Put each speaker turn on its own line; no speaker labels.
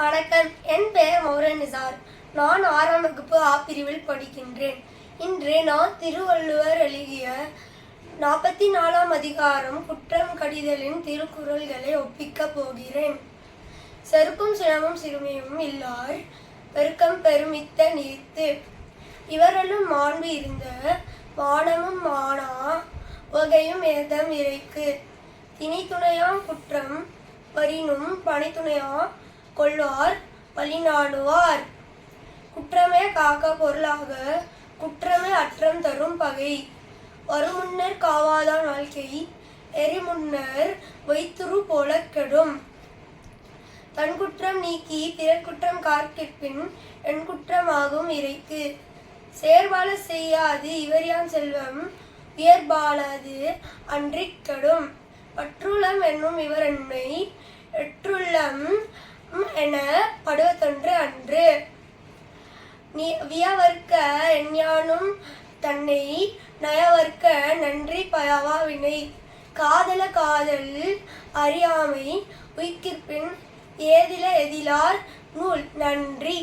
வணக்கம். என் பெயர் மௌரனிசார் நான் ஆறாம் வகுப்பு ஆ பிரிவில் படிக்கின்றேன். இன்று நான் திருவள்ளுவர் எழுதிய நாற்பத்தி நாலாம் அதிகாரம் குற்றம் கடிதலின் திருக்குறள்களை ஒப்பிக்கப் போகிறேன். செருப்பும் சிரமும் சிறுமியும் இல்லார் பெருக்கம் பெருமித்த நீர்த்து. இவரலும் மாண்பு இருந்த வானமும் மானா வகையும் ஏதம் இறைக்கு. திணித்துணையாம் குற்றம் வரினும் பணித்துணையா கொள்வார் வழிநாடுவார். குற்றமே காக்க பொருளாக குற்றமே அற்றம் தரும் பகை. வருமுன்னர் காவாதான் வாழ்க்கை எரிமுன்னர் வைத்துரு போல கெடும். தன் குற்றம் நீக்கி பிறர் குற்றம் கார்க்கிற்பின் என் குற்றமாகும் இறைக்கு சேர்வாழ செய்யாது இவரியான் செல்வம் உயர்பாலது அன்றி கெடும். பற்றுளம் என்னும் இவரன்மை எற்றுள்ள படுவதொன்று அன்று. நீ வியவர்க்க எஞ்ஞானும் தன்னை நயவர்க்க நன்றி பயவாவினை காதல காதல் அறியாமை உய்கிற்பின் ஏதில எதிலார் நூல் நன்றி.